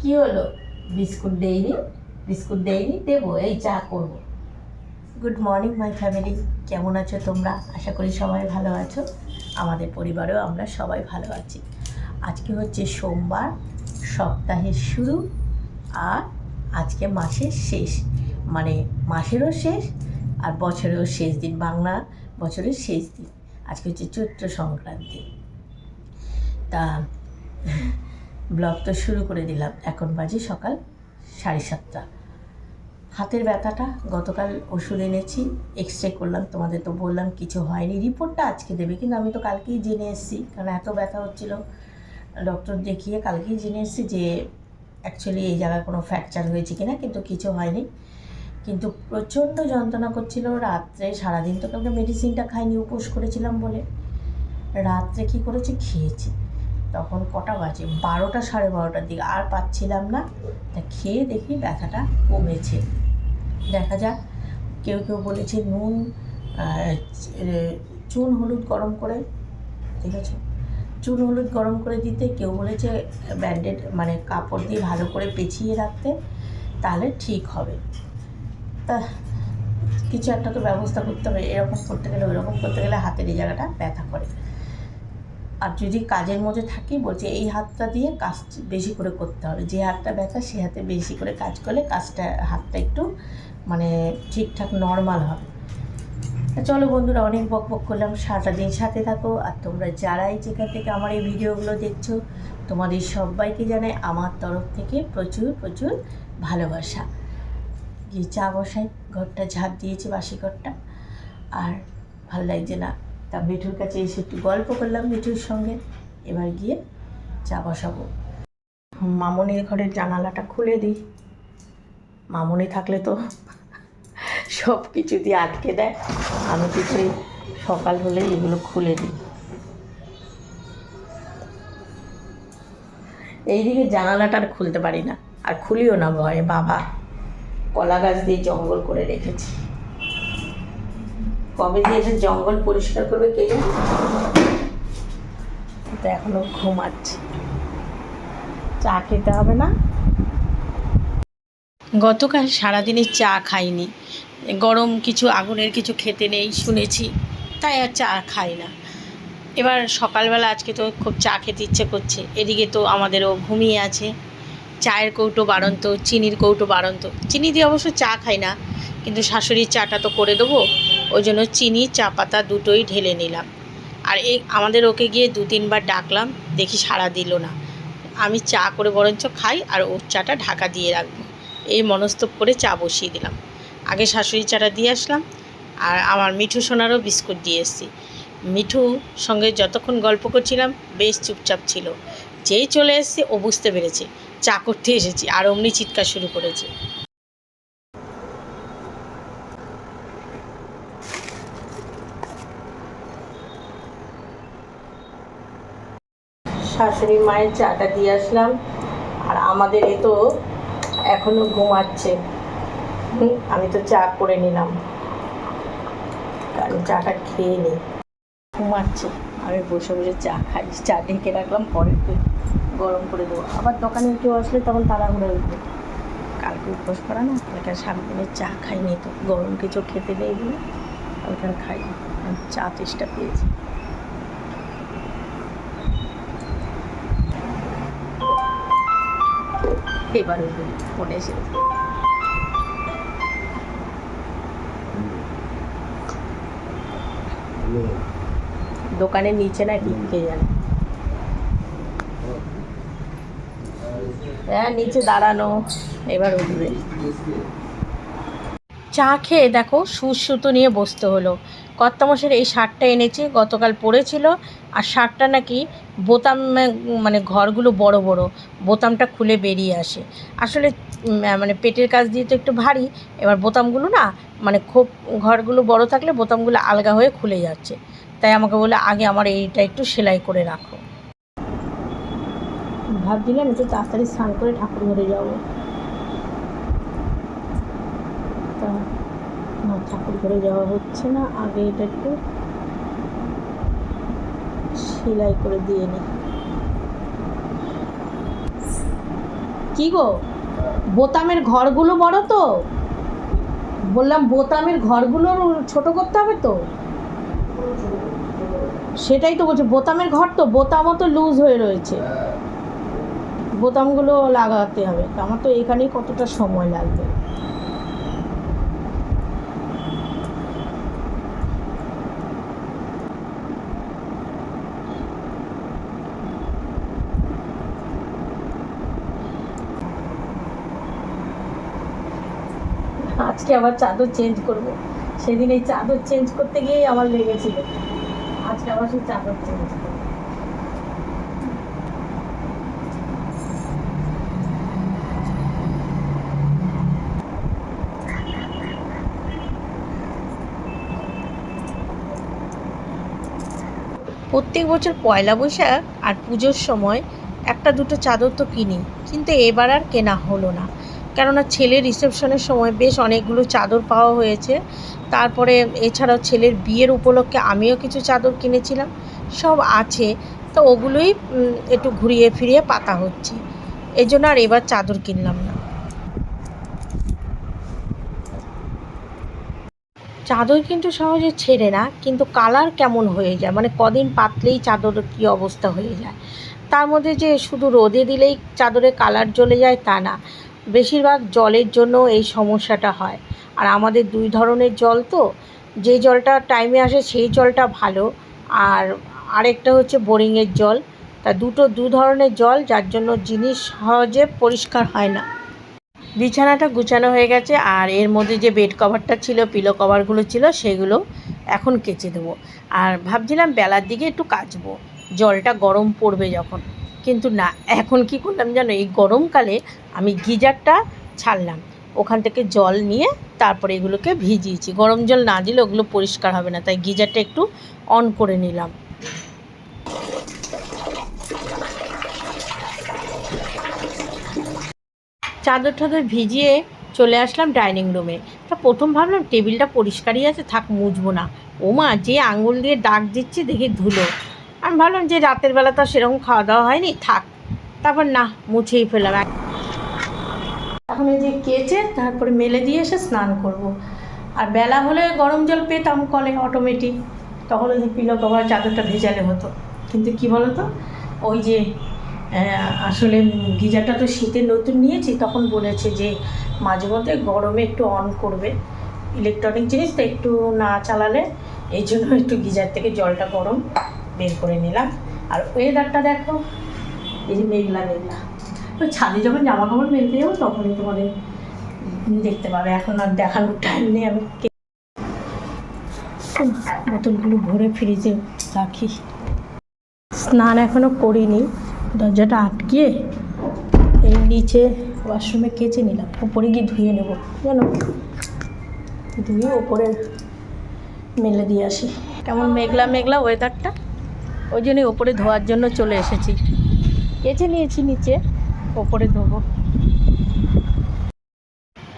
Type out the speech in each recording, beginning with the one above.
কি হলো? বিস্কুট দেয়নি বিস্কুট দেয়নি দেবো, এই চা করব। গুড মর্নিং মাই ফ্যামিলি কেমন আছো তোমরা? আশা করি সবাই ভালো আছো। আমাদের পরিবারেও আমরা সবাই ভালো আছি। আজকে হচ্ছে সোমবার, সপ্তাহের শুরু, আর আজকে মাসের শেষ। মানে মাসেরও শেষ, আর বছরেরও শেষ। দিন বাংলা বছরের শেষ দিন। আজকে হচ্ছে চৈত্র সংক্রান্তি। তা ব্লগ তো শুরু করে দিলাম। এখন বাজে সকাল সাড়ে সাতটা। হাতের ব্যথাটা গতকাল ওষুধ এনেছি এক্স রে করলাম, তোমাদের তো বললাম কিছু হয়নি। রিপোর্টটা আজকে দেবে, কিন্তু আমি তো কালকেই জেনে এসেছি, কারণ এত ব্যথা হচ্ছিল। ডক্টর দেখিয়ে কালকেই জেনে এসেছি যে অ্যাকচুয়ালি এই জায়গায় কোনো ফ্র্যাকচার হয়েছে কিনা, কিন্তু কিছু হয়নি। কিন্তু প্রচণ্ড যন্ত্রণা করছিল। রাত্রে সারাদিন তো কালকে মেডিসিনটা খাইনি, উপোস করেছিলাম বলে। রাত্রে কী করেছি? খেয়েছি। তখন কটা বাজে? বারোটা সাড়ে বারোটার দিকে। আর পাচ্ছিলাম না। তা খেয়ে দেখি ব্যথাটা কমেছে। দেখা যাক। কেউ কেউ বলেছে নুন চুন হলুদ গরম করে। ঠিক আছে? চুন হলুদ গরম করে দিতে কেউ বলেছে ব্যান্ডেড মানে কাপড় দিয়ে ভালো করে পেঁচিয়ে রাখতে। তাহলে ঠিক হবে। তা কিছু একটা তো ব্যবস্থা করতে হবে, এরকম করতে গেলে ওইরকম করতে গেলে হাতের এই জায়গাটা ব্যথা করে। আর যদি কাজের মধ্যে থাকি, বলছে এই হাতটা দিয়ে কাজ বেশি করে করতে হবে, যে হাতটা ব্যথা সে হাতে বেশি করে কাজ করলে কাজটা, হাতটা একটু মানে ঠিকঠাক নর্মাল হবে। চলো বন্ধুরা, অনেক বক বক করলাম, সারাটা দিন সাথে থাকো, আর তোমরা যারাই যেখান থেকে আমার এই ভিডিওগুলো দেখছ, তোমাদের সবাইকে জানাই আমার তরফ থেকে প্রচুর প্রচুর ভালোবাসা। গিয়ে চা বসাই, ঘরটা ঝাঁপ দিয়েছে বাসি ঘরটা। আর ভালো লাগছে না। তা মিঠুর কাছে এসে একটু গল্প করলাম মিঠুর সঙ্গে। এবার গিয়ে চা বসাবো। মামনির ঘরের জানালাটা খুলে দিই। মামনি থাকলে তো সব কিছু দিয়ে আটকে দেয়। আমি কিছুই সকাল হলে এগুলো খুলে দিই। এইদিকে জানালাটা আর খুলতে পারি না। আর খুলিও না ভয়ে, বাবা। কলা গাছ দিয়ে জঙ্গল করে রেখেছি। কবে দিয়ে এটা জঙ্গল পরিষ্কার করবে কে এখনও ঘুমাচ্ছে। চা খেতে হবে না? গতকাল সারাদিনে চা খাইনি। গরম কিছু, আগুনের কিছু খেতে নেই শুনেছি, তাই আর চা খাই না। এবার সকালবেলা আজকে তো খুব চা খেতে ইচ্ছে করছে। এদিকে তো আমাদেরও ঘুমিয়ে আছে। চায়ের কৌটো বাড়ন্ত, চিনির কৌটো বাড়ন্ত। চিনি দিয়ে অবশ্য চা খাই না, কিন্তু শাশুড়ির চাটা তো করে দেবো। ওই জন্য চিনি, চা পাতা দুটোই ঢেলে নিলাম। আর এই আমাদের ওকে গিয়ে দু তিনবার ডাকলাম, দেখি সাড়া দিল না। আমি চা করে বরঞ্চ খাই আর ওর চাটা ঢাকা দিয়ে রাখব। এই মনস্তব করে চা বসিয়ে দিলাম। আগে শাশুড়ি চাটা দিয়ে আসলাম, আর আমার মিঠু সোনারও বিস্কুট দিয়ে এসেছি। মিঠু সঙ্গে যতক্ষণ গল্প করছিলাম, বেশ চুপচাপ ছিল। যেই চলে এসছে, ও বুঝতে পেরেছে। চা করতে এসেছি আর অমনি চিৎকার শুরু করেছে। শাশুড়ি মায়ের চাটা দিয়ে আসলাম আর আমাদের এ তো এখনও ঘুমাচ্ছে। আমি তো চা করে নিলাম। কারণ চাটা খেয়ে নিই ঘুমাচ্ছে আমি বসে বসে চা খাই চা ঢেকে রাখলাম পরের একটু গরম করে দেবো। আবার দোকানে কেউ আসলে তখন তাড়াহুড়ো উঠবে। কালকে উপোস করা না কালকে সারাদিনের চা খাইনি তো। গরম কিছু খেতে নেই বলে কালকে খাই চা তেষ্টা পেয়েছি। এবার উঠবে ফোনে এসেছে দোকানের নিচে না কি কে জানে। হ্যাঁ নিচে দাঁড়ানো, এবার উঠবে। চা খেয়ে দেখো সুসুতো নিয়ে বসতে হলো। কর্তামশের এই শার্টটা এনেছে, গতকাল পরেছিল, আর শার্টটা নাকি বোতাম মানে ঘরগুলো বড় বড়, বোতামটা খুলে বেরিয়ে আসে। আসলে মানে পেটের কাজ দিয়ে তো একটু ভারী, এবার বোতামগুলো না মানে খুব ঘরগুলো বড় থাকলে বোতামগুলো আলগা হয়ে খুলে যাচ্ছে। তাই আমাকে বলে আগে আমার এইটা একটু সেলাই করে রাখো। ভাবছিলাম একটু তাড়াতাড়ি স্নান করে ঠাকুর ঘরে যাব। ঠাকুর ঘরে যাওয়া হচ্ছে না, আগে এটা একটু সেলাই করে দিয়ে নি। কি গো? বোতামের ঘরগুলো বড় তো? বললাম বোতামের ঘরগুলো ছোট করতে হবে তো? সেটাই তো বলছি, বোতামের ঘর তো, বোতামও তো লুজ হয়ে রয়েছে। বোতামগুলো লাগাতে হবে। তো আমার তো এখানেই কতটা সময় লাগবে? আজকে আবার চাদর চেঞ্জ করব। সেদিন এই চাদর চেঞ্জ করতে গিয়েই আমার লেগেছিল। আজকে আবার সেই চাদর চেঞ্জ করব। প্রত্যেক বছর পয়লা বৈশাখ আর পুজোর সময় একটা দুটো চাদর তো কিনি, কিন্তু এবার আর কেনা হলো না। কেননা ছেলের রিসেপশনের সময় বেশ অনেকগুলো চাদর পাওয়া হয়েছে। তারপরে এছাড়াও ছেলের বিয়ের উপলক্ষে আমিও কিছু চাদর কিনেছিলাম। সব আছে, তো ওগুলোই একটু ঘুরিয়ে ফিরিয়ে পাতা হচ্ছে। এই জন্য আর এবার চাদর কিনলাম না। চাদর কিন্তু সহজে ছেড়ে না, কিন্তু কালার কেমন হয়ে যায়? মানে কদিন পাতলেই চাদর কী অবস্থা হয়ে যায়? তার মধ্যে যে শুধু রোদে দিলেই চাদরে কালার জ্বলে যায় তা না। বেশিরভাগ জলের জন্য এই সমস্যাটা হয়। আর আমাদের দুই ধরনের জল তো, যে জলটা টাইমে আসে সেই জলটা ভালো। আর আরেকটা হচ্ছে বোরিংয়ের জল। তা দুটো দু ধরনের জল, যার জন্য জিনিস সহজে পরিষ্কার হয় না। বিছানাটা গুছানো হয়ে গেছে আর এর মধ্যে যে বেড কভারটা ছিল পিলো কভারগুলো ছিল, সেগুলো এখন কেচে দেবো। আর ভাবছিলাম বেলার দিকে একটু কাচবো। জলটা গরম পড়বে যখন। কিন্তু না, এখন কি করলাম জানো, এই গরমকালে আমি গিজারটা ছাড়লাম। ওখান থেকে জল নিয়ে তারপরে এগুলোকে ভিজিয়েছি। গরম জল না দিলে ওগুলো পরিষ্কার হবে না, তাই গিজারটা একটু অন করে নিলাম। চাদর টাদর ভিজিয়ে চলে আসলাম ডাইনিং রুমে। তা প্রথম ভাবলাম টেবিলটা পরিষ্কারই আছে, থাক মুছবো না। ওমা, যে আঙুল দিয়ে ডাক দিচ্ছে দেখি ধুলো। আমি ভাবলাম যে রাতের বেলা তো সেরকম খাওয়া দাওয়া হয়নি, থাক। তারপর না, মুছেই ফেলাম এখন এই যে কেচে তারপরে মেলে দিয়ে এসে স্নান করব। আর বেলা হলে গরম জল পেতাম কলে অটোমেটিক তখন ওই যে পিলো কভার চাদরটা ভেজালে হতো। কিন্তু কি বলো তো ওই যে আসলে গিজারটা তো শীতে নতুন নিয়েছি, তখন বলেছে যে মাঝে মধ্যে গরমে একটু অন করবে। ইলেকট্রনিক জিনিস তো একটু না চালালে, এই জন্য একটু গিজার থেকে জলটা গরম বের করে নিলাম। আর ওয়েদারটা দেখো, এই যে মেঘলা মেঘলা। ওই ছাদে যখন জামা কাপড় মেলতে যাব, তখনই তোমাদের দেখতে পাবে। এখন আর দেখানোর টাইম নেই আমি। বোতলগুলো ভরে ফ্রিজে রাখি। স্নান এখনও করিনি। দরজাটা আটকিয়ে এই নিচে ওয়াশরুমে কেচে নিলাম। উপরে গিয়ে ধুয়ে নেব, জানো? ধুয়ে ওপরে মেলে দিয়ে আসি। কেমন মেঘলা মেঘলা ওয়েদারটা ওই জন্যই ওপরে ধোয়ার জন্য চলে এসেছি। কেচে নিয়েছি নিচে, ওপরে ধোবো।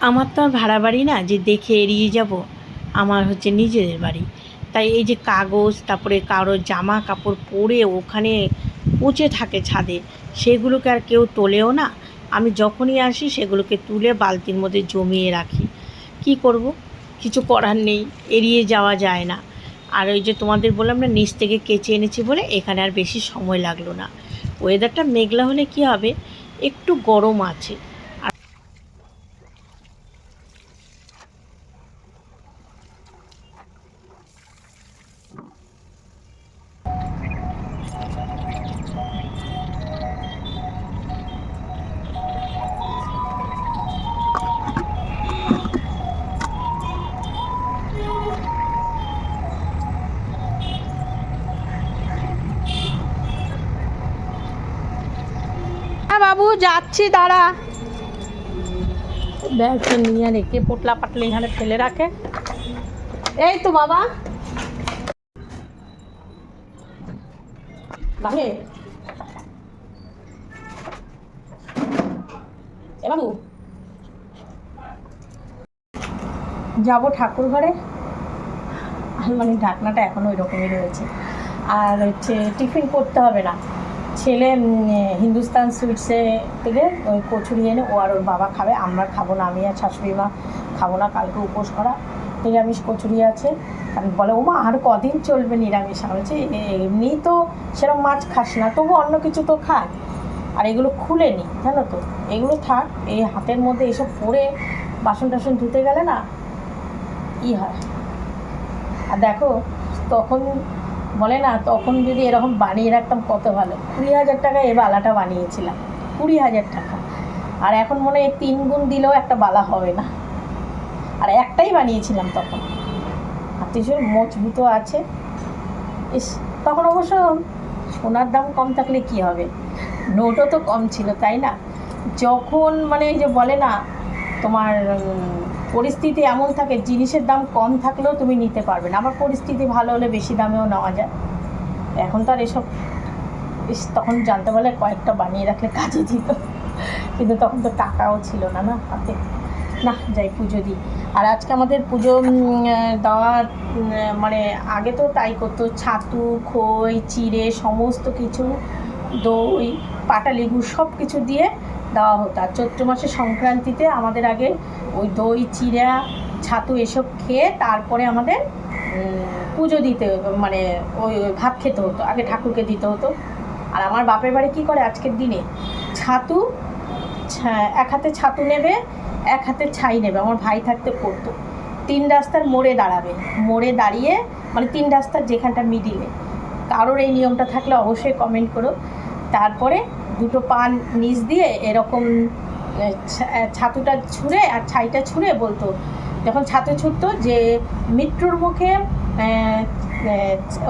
আমার তো আর ভাড়া বাড়ি না, যে দেখে এড়িয়ে যাব, আমার হচ্ছে নিজেদের বাড়ি। তাই এই যে কাগজ, তারপরে কারোর জামা কাপড় পরে ওখানে পচে থাকে ছাদে, সেগুলোকে আর কেউ তোলেও না। আমি যখনই আসি, সেগুলোকে তুলে বালতির মধ্যে জমিয়ে রাখি। কি করব? কিছু করার নেই, এড়িয়ে যাওয়া যায় না। আর ওই যে তোমাদের বললাম না, নিচ থেকে কেচে এনেছি বলে, এখানে আর বেশি সময় লাগল না। ওয়েদারটা মেঘলা হলে কি হবে? একটু গরম আছে। যাচ্ছি দাঁড়া। ব্যাগটা নিয়ে রেখে পোটলা পাটলা এখানে ফেলে রাখে। এই তো বাবা। বাহে এ বাবু। যাব ঠাকুর ঘরে। আলমারির ঢাকনাটা এখনও ওই রকমই রয়েছে। আর হচ্ছে টিফিন করতে হবে না। ছেলে হিন্দুস্তান সুইটসে থেকে, ওই কচুরি এনে ও আর ওর বাবা খাবে, আমরা খাব না, আমি আর শাশুড়ি মা খাব না, কালকে উপোস করা নিরামিষ কচুরি আছে। কারণ বলে, ওমা, আর কদিন চলবে নিরামিষ? আমি বলছি, "এ- এমনি তো সেরকম মাছ খাস না, তবু অন্য কিছু তো খায়। আর এগুলো খুলে নি, জানো তো? এগুলো থাক, এই হাতের মধ্যে এসব পরে বাসন টাসন ধুতে গেলে না ই হয়? আর দেখো, তখন বলে না, তখন যদি এরকম বানিয়ে রাখতাম কত ভালো। কুড়ি হাজার টাকা এ বালাটা বানিয়েছিলাম, কুড়ি হাজার টাকা। আর এখন মনে হয় তিন গুণ দিলেও একটা বালা হবে না। আর একটাই বানিয়েছিলাম তখন। আর ভীষণ মজবুত আছে। তখন অবশ্য সোনার দাম কম থাকলে কি হবে? নোটও তো কম ছিল, তাই না? যখন মানে যে বলে না, তোমার পরিস্থিতি এমন থাকে জিনিসের দাম কম থাকলেও তুমি নিতে পারবে না। আমার পরিস্থিতি ভালো হলে বেশি দামেও নেওয়া যায়। এখন তো আর এসব তখন জানতে পারলে কয়েকটা বানিয়ে রাখলে কাজে দিত। কিন্তু তখন তো টাকাও ছিল না না হাতে। না যাই পুজো দিই। আর আজকে আমাদের পুজো উম, মানে আগে তো তাই করতো। ছাতু খই চিড়ে সমস্ত কিছু দই পাটালি গুড় সব কিছু দিয়ে দেওয়া হতো। আর চৈত্র মাসের সংক্রান্তিতে আমাদের আগে ওই দই, চিড়া, ছাতু এসব খেয়ে তারপরে আমাদের পুজো দিতে মানে ওই ওই ভাত খেতে হতো, আগে ঠাকুরকে দিতে হতো। আর আমার বাপের বাড়ি কী করে আজকের দিনে? ছাতু এক হাতে ছাতু নেবে, এক হাতে ছাই নেবে। আমার ভাই থাকতে পড়তো। তিন রাস্তার মোড়ে দাঁড়াবে। মোড়ে দাঁড়িয়ে মানে তিন রাস্তার যেখানটা মিডিলে। কারোর এই নিয়মটা থাকলে অবশ্যই কমেন্ট করো। তারপরে দুটো পান নিচ দিয়ে এরকম ছাতুটা ছুঁড়ে আর ছাইটা ছুঁড়ে বলতো। যখন ছাতু ছুটতো যে মৃত্যুর মুখে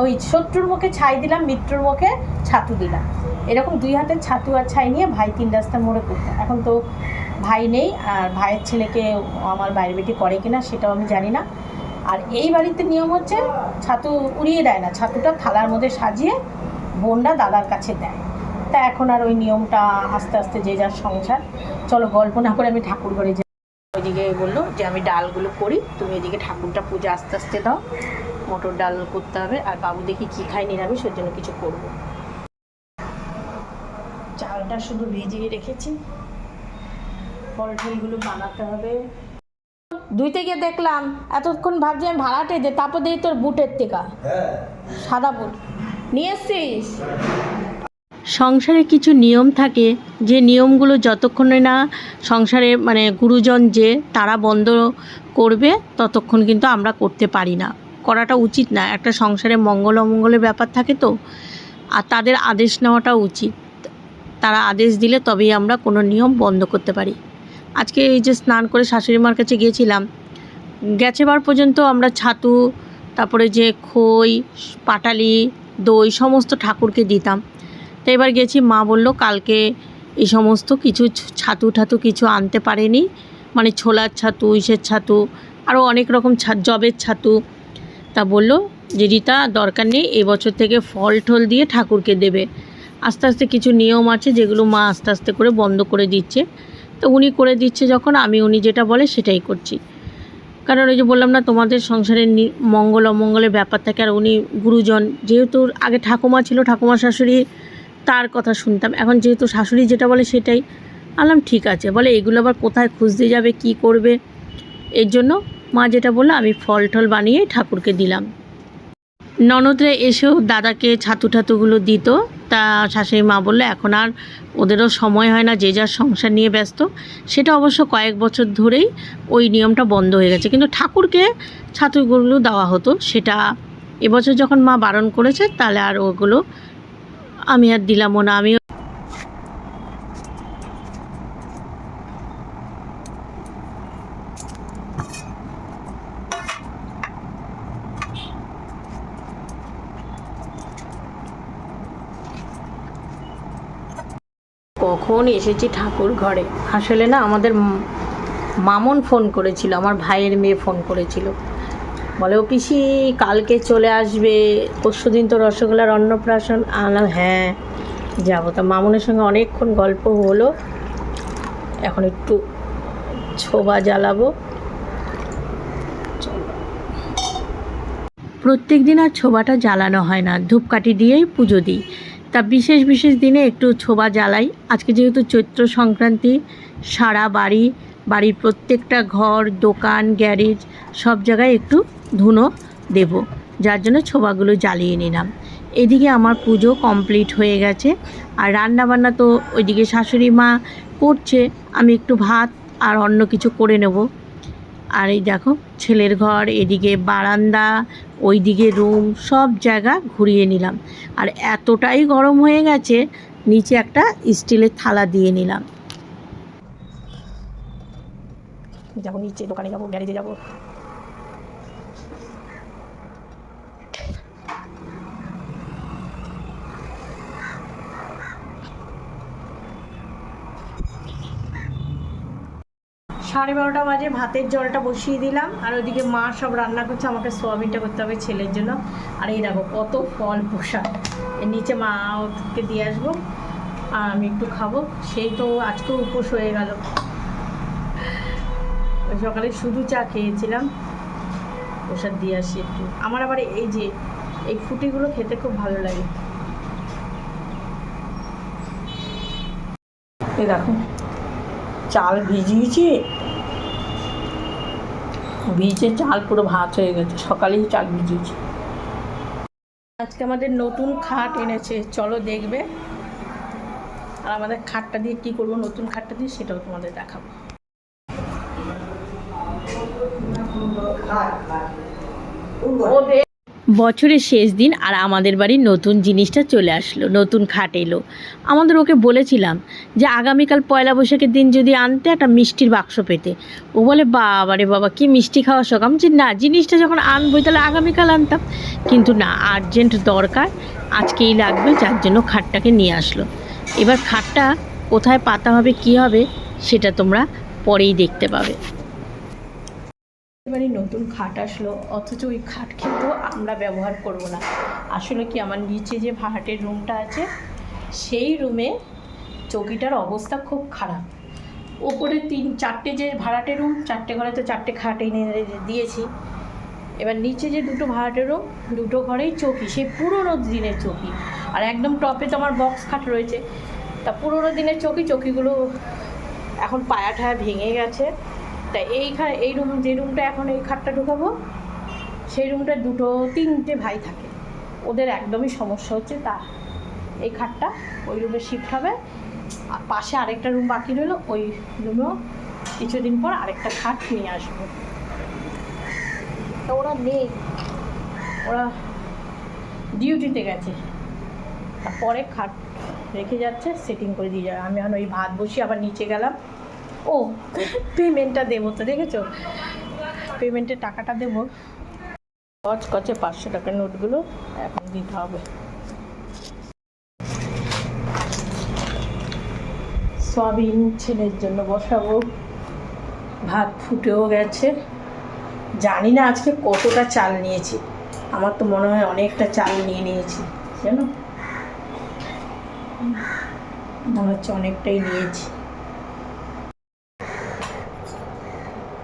ওই শত্রুর মুখে ছাই দিলাম মৃত্যুর মুখে ছাতু দিলাম। এরকম দুই হাতে ছাতু আর ছাই নিয়ে ভাই তিন রাস্তা মোড়ে করতাম এখন তো ভাই নেই আর ভাইয়ের ছেলেকে আমার বাইরে বেটি করে কিনা সেটাও আমি জানি না। আর এই বাড়িতে নিয়ম হচ্ছে ছাতু উড়িয়ে দেয় না, ছাতুটা থালার মধ্যে সাজিয়ে বোনরা দাদার কাছে দেয়। তা এখন আর ওই নিয়মটা আস্তে আস্তে যে যার সংসার। চলো গল্প না করে আমি ঠাকুর ঘরে যাই ওইদিকে বলল যে আমি ডালগুলো করি তুমি এদিকে ঠাকুরটা পুজো আস্তে আস্তে দাও। মটর ডাল করতে হবে আর বাবু দেখি কী খাই নিরামিষ ওর জন্য কিছু করব। চালটা শুধু ভিজিয়ে রেখেছি। ফল টলগুলো বানাতে হবে। দুইতে গিয়ে দেখলাম এতক্ষণ ভাবছি আমি ভাড়াটে যে তারপর দেখি তোর বুটের টেকা। সাদা বুট। নিয়ে এসছিস? সংসারে কিছু নিয়ম থাকে, যে নিয়মগুলো যতক্ষণে না সংসারে মানে গুরুজন যে তারা বন্ধ করবে, ততক্ষণ কিন্তু আমরা করতে পারি না। করাটা উচিত না। একটা সংসারে মঙ্গল অমঙ্গলের ব্যাপার থাকে তো, আর তাদের আদেশ নেওয়াটা উচিত। তারা আদেশ দিলে তবেই আমরা কোনো নিয়ম বন্ধ করতে পারি। আজকে এই যে স্নান করে শাশুড়ি মার কাছে গিয়েছিলাম গেছেবার পর্যন্ত আমরা ছাতু, তারপরে যে খই, পাটালি, দই, সমস্ত ঠাকুরকে দিতাম। তো এবার গেছি, মা বলল কালকে এই সমস্ত কিছু ছাতু ঠাতু কিছু আনতে পারেনি। মানে ছোলার ছাতু, ইসের ছাতু আরও অনেক রকম ছা জবের ছাতু। তা বলল যে রীতা দরকার নেই এবছর থেকে ফল টল দিয়ে ঠাকুরকে দেবে। আস্তে আস্তে কিছু নিয়ম আছে যেগুলো মা আস্তে আস্তে করে বন্ধ করে দিচ্ছে। তো উনি করে দিচ্ছে যখন, আমি উনি যেটা বলে সেটাই করছি। কারণ ওই যে বললাম না, তোমাদের সংসারের মঙ্গল অমঙ্গলের ব্যাপার থাকে। আর উনি গুরুজন, যেহেতু আগে ঠাকুমা ছিল, ঠাকুমা শাশুড়ি তার কথা শুনতাম। এখন যেহেতু শাশুড়ি যেটা বলে সেটাই। আলাম, ঠিক আছে। বলে, এগুলো আবার কোথায় খুঁজতে যাবে? কি করবে? এর জন্য মা যেটা বলল, আমি ফল টল বানিয়ে ঠাকুরকে দিলাম। ননদরা এসেও দাদাকে ছাতু ঠাতুগুলো দিত। তা শাশুড়ি মা বলল, এখন আর ওদেরও সময় হয় না, যে যার সংসার নিয়ে ব্যস্ত। সেটা অবশ্য কয়েক বছর ধরেই ওই নিয়মটা বন্ধ হয়ে গেছে। কিন্তু ঠাকুরকে ছাতুগুলো দেওয়া হতো, সেটা এবছর যখন মা বারণ করেছে, তাহলে আর ওগুলো আমি আর দিলামও না আমি কখন এসেছি ঠাকুর ঘরে? আসলে না, আমাদের মামন ফোন করেছিল, আমার ভাইয়ের মেয়ে ফোন করেছিল। বলে, ও পিসি, কালকে চলে আসবে। পরশু দিন তো রসগোল্লার অন্নপ্রাশন আনলাম। হ্যাঁ যাব। তা মামনের সঙ্গে অনেকক্ষণ গল্প হলো। এখন একটু ছোবা জ্বালাবো। প্রত্যেক দিন আর ছোবাটা জ্বালানো হয় না। ধূপকাঠি দিয়েই পুজো দিই। তা বিশেষ বিশেষ দিনে একটু ছোবা জ্বালাই। আজকে যেহেতু চৈত্র সংক্রান্তি, সারা বাড়ি, বাড়ির প্রত্যেকটা ঘর, দোকান, গ্যারেজ, সব জায়গায় একটু ধুনো দেব, যার জন্য ছোবাগুলো জ্বালিয়ে নিলাম। এদিকে আমার পুজো কমপ্লিট হয়ে গেছে, আর রান্নাবান্না তো ওইদিকে শাশুড়ি মা করছে, আমি একটু ভাত আর অন্য কিছু করে নেব। আর এই দেখো, ছেলের ঘর, এদিকে বারান্দা, ওইদিকে রুম, সব জায়গা ঘুরিয়ে নিলাম। আর এতটাই গরম হয়ে গেছে, নিচে একটা স্টিলের থালা দিয়ে নিলাম। যাব নিচে, দোকানে যাব, গ্যারেজে যাব। সাড়ে বারোটা বাজে, ভাতের জলটা বসিয়ে দিলাম, আর ওইদিকে মা সব রান্না করছে, আমাকে সোয়াবিনটা করতে হবে ছেলের জন্য। আর এই দেখো, কত ফল এর নিচে মা ওকে দিয়ে আসব, আর আমি একটু খাব। সেই তো আজকেও উপোস হয়ে গেল। সকালে শুধু চা খেয়েছিলাম, প্রসাদ দিয়ে আসি একটু। আমার আবার এই যে, এই ফুটিগুলো খেতে খুব ভালো লাগে। এই দেখো, চাল ভিজিয়েছি ভিজে চাল পুরো ভাত হয়ে গেছে। সকালেই চাল ভিজিয়েছি। আজকে আমাদের নতুন খাট এনেছে। চলো দেখবে। আর আমাদের খাটটা দিয়ে কী করব নতুন খাটটা দিয়ে সেটাও তোমাদের দেখাবো। বছরের শেষ দিন আর আমাদের বাড়ির নতুন জিনিসটা চলে আসলো নতুন খাট এলো। আমাদের ওকে বলেছিলাম যে আগামীকাল পয়লা বৈশাখের দিন যদি আনতে একটা মিষ্টির বাক্স পেতে। ও বলে বাবা রে বাবা কি মিষ্টি খাওয়া শখ? আমি বলছি, না জিনিসটা যখন আনবোই তাহলে আগামীকাল আনতাম। কিন্তু না আর্জেন্ট দরকার আজকেই লাগবে যার জন্য খাটটাকে নিয়ে আসলো। এবার খাটটা কোথায় পাতা হবে কি হবে সেটা তোমরা পরেই দেখতে পাবে। এবারে নতুন খাট আসলো, অথচ ওই খাট কিন্তু আমরা ব্যবহার করব না। আসলে কি আমার নিচে যে ভাড়াটের রুমটা আছে, সেই রুমে চৌকিটার অবস্থা খুব খারাপ। ওপরে তিন, চারটে যে ভাড়াটের রুম, চারটে ঘরে তো চারটে খাট এনে দিয়েছি। এবার নিচে যে দুটো ভাড়াটের রুম, দুটো ঘরেই চৌকি, সেই পুরোনো দিনের চৌকি। আর একদম টপে তো আমার বক্স খাট রয়েছে। তা পুরোনো দিনের চৌকি, চৌকিগুলো এখন পায়া ঠায়া ভেঙে গেছে। তা এইখানে, এই রুম, যে রুমটা এখন এই খাটটা ঢুকাবো, সেই রুমটা দুটো, তিনটে ভাই থাকে। ওদের একদমই সমস্যা হচ্ছে তা এই খাটটা, ওই রুমে শিফট হবে। আর পাশে আরেকটা রুম বাকি রইল, ওই রুমেও কিছুদিন পর আরেকটা খাট নিয়ে আসব। তা ওরা নেই। ওরা ডিউটিতে গেছে। তারপরে খাট রেখে যাচ্ছে, সেটিং করে দিয়ে যাবে। আমি এখন ওই ভাত বসি আবার নিচে গেলাম। ও পেমেন্টটা দেবো তো, দেখেছ? পেমেন্টের টাকাটা দেবো। কচকচে পাঁচশো টাকার নোটগুলো এখন দিতে হবে। সয়াবিন ছেলের জন্য বসাবো। ভাত ফুটেও গেছে। জানি না আজকে কতটা চাল নিয়েছি। আমার তো মনে হয় অনেকটা চাল নিয়ে নিয়েছি, জানো? মনে হচ্ছে অনেকটাই নিয়েছি।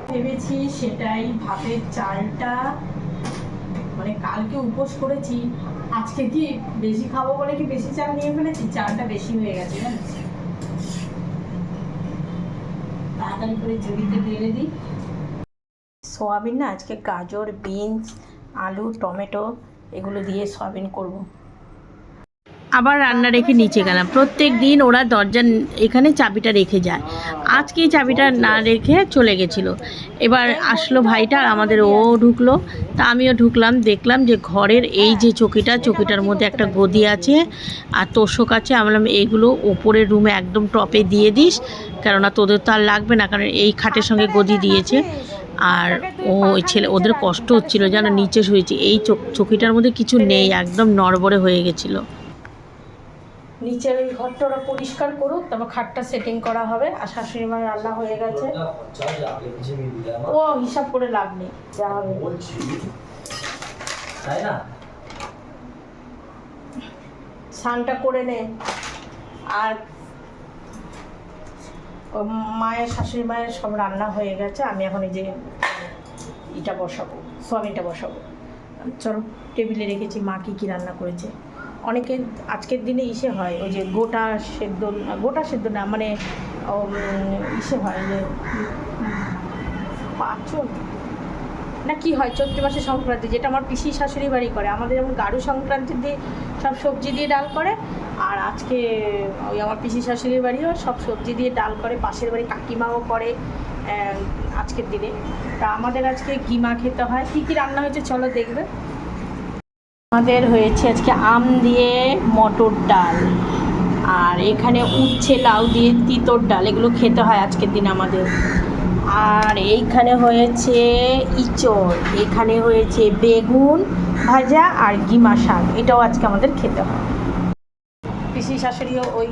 ভেবেছি সেটাই, ভাতের চালটা মানে কালকে উপোস করেছি, আজকে কি বেশি খাব বলে কি বেশি চাল নিয়ে ফেলেছি? চালটা বেশি হয়ে গেছে, জানিস? তাড়াতাড়ি করে ঢেলে দিই। সোয়াবিন না, আজকে গাজর, বিনস, আলু, টমেটো, এগুলো দিয়ে সয়াবিন করব। আবার রান্না রেখে নিচে গেলাম। প্রত্যেক দিন ওরা দরজা এখানে চাবিটা রেখে যায়। আজকে চাবিটা না রেখে চলে গেছিল। এবার আসলো ভাইটা, আমাদের ও ঢুকলো। তা আমিও ঢুকলাম, দেখলাম যে ঘরের এই যে চকিটা, চকিটার মধ্যে একটা গদি আছে আর তোষক আছে। আমি বললাম এইগুলো ওপরের রুমে একদম টপে দিয়ে দিস, কেননা তোদের তো আর লাগবে না, কারণ এই খাটের সঙ্গে গদি দিয়েছে। আর ও ওই ছেলে, ওদের কষ্ট হচ্ছিল, যেন নিচে শুয়েছে। এই চকিটার মধ্যে কিছু নেই, একদম নড়বড়ে হয়ে গেছিল। নিচের ওই ঘরটা ওরা পরিষ্কার করুক তারপর খাটটা সেটিং করা হবে আর শাশুড়ি মার রান্না হয়ে গেছে। ও হিসাব করে লাভ নেই যা হবে। তাই না? স্নানটা করে নে। আর ও মায়ের শাশুড়ি মায়ের সব রান্না হয়ে গেছে আমি এখন এই যে এটা বসাবো সোয়াবিনটা বসাবো। চলো টেবিলে রেখেছি মা কী কী রান্না করেছে। অনেকে আজকের দিনে ইসে হয়, ওই যে গোটা সেদ্ধ গোটা সেদ্ধ না মানে ইসে হয় যে পাঁচন না কি হয় চৈত্র মাসে সংক্রান্তি, যেটা আমার পিসি শাশুড়ি বাড়ি করে, আমাদের যেমন গাড়ু সংক্রান্তির দিয়ে সব সবজি দিয়ে ডাল করে, আর আজকে ওই আমার পিসি শাশুড়ির বাড়িও সব সবজি দিয়ে ডাল করে, পাশের বাড়ি কাকিমাও করে আজকের দিনে। তা আমাদের আজকে গিমা খেতে হয়। কী কী রান্না হয়েছে চলো দেখবে। আমাদের হয়েছে আজকে আম দিয়ে মটর ডাল। আর এখানে উচ্ছে লাউ দিয়ে তিতর ডাল, এগুলো খেতে হয় আজকের দিন আমাদের। আর এইখানে হয়েছে ইচড়, এখানে হয়েছে বেগুন ভাজা আর গিমা শাক, এটাও আজকে আমাদের খেতে হয়। পিসি শাশুড়িও ওই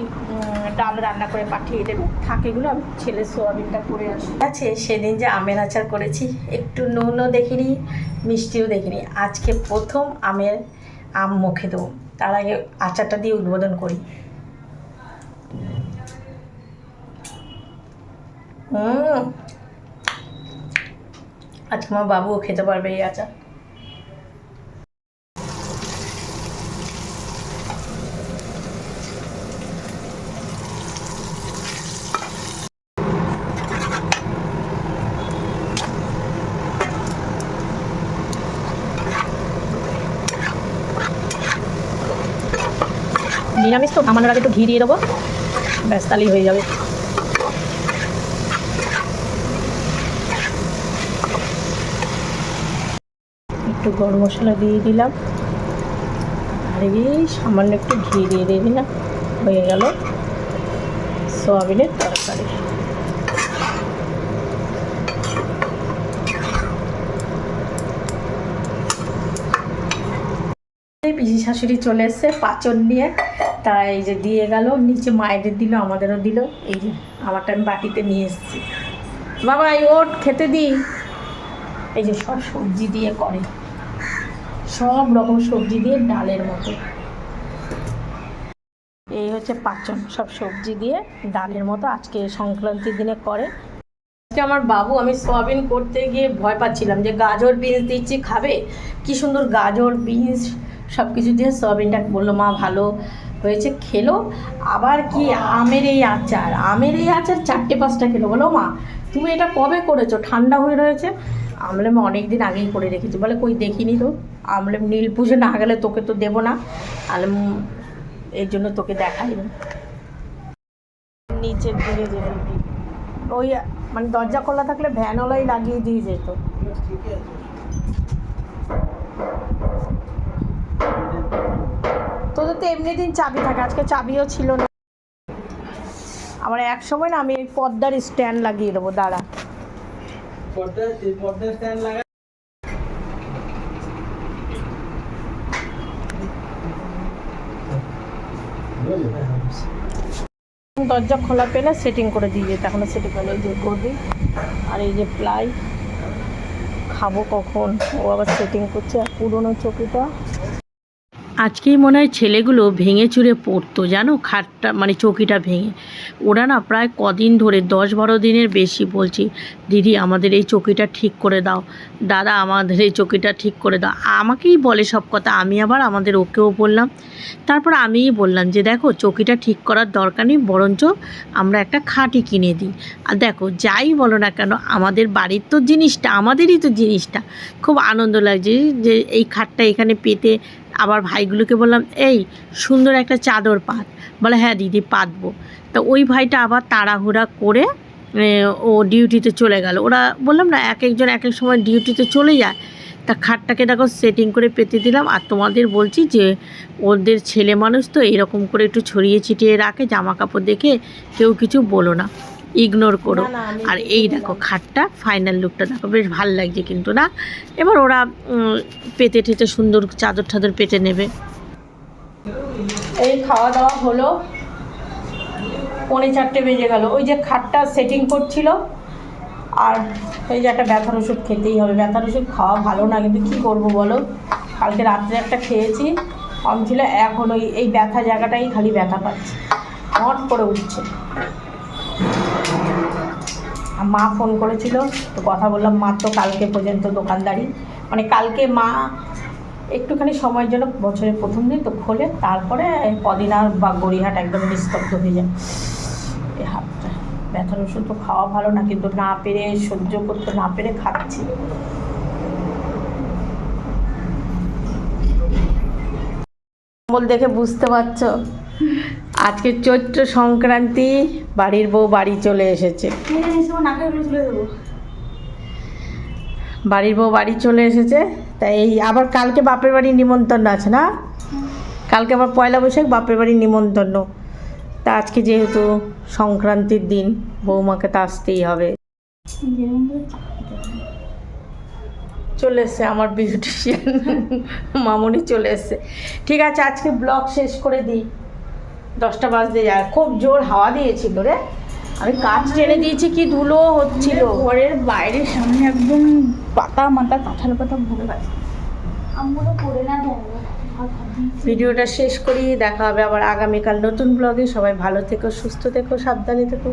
ডাল রান্না করে পাঠিয়ে দেবে। থাকেগুলো আমি ছেলে সোয়াবিনটা করে আসি। আছে, সেদিন যে আমের আচার করেছি, একটু নুনও দেখিনি, মিষ্টিও দেখিনি। আজকে প্রথম আমের আম মুখে দেবো। তার আগে আচারটা দিয়ে উদ্বোধন করি। হুম। আজকে আমার বাবুও খেতে পারবে এই আচার। নিরামিষ তো নামানোর আগে একটু ঘি দিয়ে দেবো। ব্যাস, তাহলেই হয়ে যাবে। একটু গরম মশলা দিয়ে দিলাম। আর এই সামান্য একটু ঘি দিয়ে দিয়ে দিলাম। হয়ে গেল সোয়াবিনের তরকারি। পিসি শাশুড়ি চলে এসছে পাচন নিয়ে। তাই এই যে দিয়ে গেল, নিচে মায়েদের দিল, আমাদেরও দিল। এই যে, আমারটা আমি বাটিতে নিয়ে এসেছি। বাবা, এই ওট খেতে দিই। এই যে সব সবজি দিয়ে করে। সব রকম সবজি দিয়ে ডালের মতো। এই হচ্ছে পাচন সব সবজি দিয়ে ডালের মতো আজকে সংক্রান্তির দিনে করে। আজকে আমার বাবু, আমি সোয়াবিন করতে গিয়ে ভয় পাচ্ছিলাম যে গাজর বিনস দিচ্ছি, খাবে? কি সুন্দর গাজর বিনস সব কিছু দিয়ে সোয়াবিনটা। বলল, মা, ভালো। হয়েছে, খেলো। আবার কি আমের এই আচার? আমের এই আচার চারটে পাঁচটা খেলো। বলো মা, তুমি এটা কবে করেছ? ঠান্ডা হয়ে রয়েছে? আমলে আমি অনেক দিন আগেই করে রেখেছি। বলে কই দেখিনি তো। আমলে নীল পুজো না গেলে তোকে তো দেবো না। আলে এর জন্য তোকে দেখাই না নিচের দিকে যেতে ওই মানে দরজা খোলা থাকলে ভ্যানওয়ালাই লাগিয়ে দিয়ে যেত। তোদের তো এমনি দিন চাবি থাকে আজকে চাবিও ছিল না। আমার এক সময় না আমি এই পদ্মার স্ট্যান্ড লাগিয়ে দেবো দাঁড়া। দরজা খোলা পেলে সেটিং করে দিয়ে যেত এখন সেটিং করে এই যে গদি আর এই যে প্লাই খাব কখন? ও আবার সেটিং করছে আর পুরোনো চকিটা। আজকেই মনে হয় ছেলেগুলো ভেঙে চুরে পড়তো, জানো? খাটটা মানে চকিটা ভেঙে। ওরা না প্রায় কদিন ধরে, দশ বারো দিনের বেশি বলছি, দিদি, আমাদের এই চকিটা ঠিক করে দাও। দাদা, আমাদের এই চকিটা ঠিক করে দাও। আমাকেই বলে সব কথা, আমি আবার আমাদের ওকেও বললাম। তারপর আমিই বললাম যে, দেখো, চকিটা ঠিক করার দরকার নেই, বরঞ্চ আমরা একটা খাটই কিনে দিই। আর দেখো, যাই বলো না কেন, আমাদের বাড়ির তো জিনিসটা, আমাদেরই তো জিনিসটা। খুব আনন্দ লাগছে যে, এই খাটটা এখানে পেতে আবার ভাইগুলোকে বললাম, এই, সুন্দর একটা চাদর পাত। বলে হ্যাঁ দিদি, পাতবো। তা ওই ভাইটা আবার তাড়াহুড়া করে ও ডিউটিতে চলে গেল। ওরা বললাম না, এক একজন এক এক সময় ডিউটিতে চলে যায়। তা খাটটাকে দেখো সেটিং করে পেতে দিলাম। আর তোমাদের বলছি যে, ওদের ছেলে মানুষ তো এরকম করে একটু ছড়িয়ে ছিটিয়ে রাখে জামা কাপড় দেখে কেউ কিছু বলো না। ইগনোর করো। আর এই দেখো খাটটা ফাইনাল লুকটা দেখো বেশ ভালো লাগছে কিন্তু না। এবার ওরা পেতে টেতে সুন্দর চাদর টাদর পেতে নেবে। এই খাওয়া দাওয়া হলো। পৌনে চারটে বেজে গেল। ওই যে খাটটা সেটিং করছিল আর এই যে একটা ব্যথার ওষুধ খেতেই হবে। ব্যথার ওষুধ খাওয়া ভালো না কিন্তু কী করব বলো? কালকে রাত্রে একটা খেয়েছি কম ছিল এখন ওই এই ব্যথা জায়গাটাই খালি ব্যথা পাচ্ছে। হট করে উঠছে। মা ফোন করেছিল, তো কথা বললাম, মা তো কালকে পর্যন্ত দোকানদারি। মানে কালকে মা একটুখানি সময়ের জন্য বছরের প্রথম দিন তো খোলে, তারপরে আর বা গড়িহাট একদম নিস্তব্ধ হয়ে যায়। এই হাতটা, ব্যথার ওষুধ তো খাওয়া ভালো না, কিন্তু না পেরে, সহ্য করতে না পেরে খাচ্ছি। দেখে বুঝতে পারছ। আজকে চৈত্র সংক্রান্তি বাড়ির বউ বাড়ি চলে এসেছে। বাড়ির বউ বাড়ি চলে এসেছে তাই এই আবার কালকে বাপের বাড়ির নিমন্ত্রণ আছে না? কালকে আবার পয়লা বৈশাখ বাপের বাড়ির নিমন্ত্রণ। তা আজকে যেহেতু সংক্রান্তির দিন বৌমাকে তো আসতেই হবে। চলে এসছে আমার বিউটিশিয়ান মামনি চলে এসছে। ঠিক আছে আজকে ব্লগ শেষ করে দিই। দশটা বাজতে যায়। খুব জোর হাওয়া দিয়েছিল রে। আমি কাজ টেনে দিয়েছি কি ধুলো হচ্ছিল। ঘরের বাইরের সামনে একদম পাতা মাতা কাঁঠাল পাতা ভরে গেছে। আমগুলো করে না ভিডিওটা শেষ করি দেখা হবে আবার আগামীকাল নতুন ব্লগে সবাই ভালো থেকো সুস্থ থেকো সাবধানে থেকো।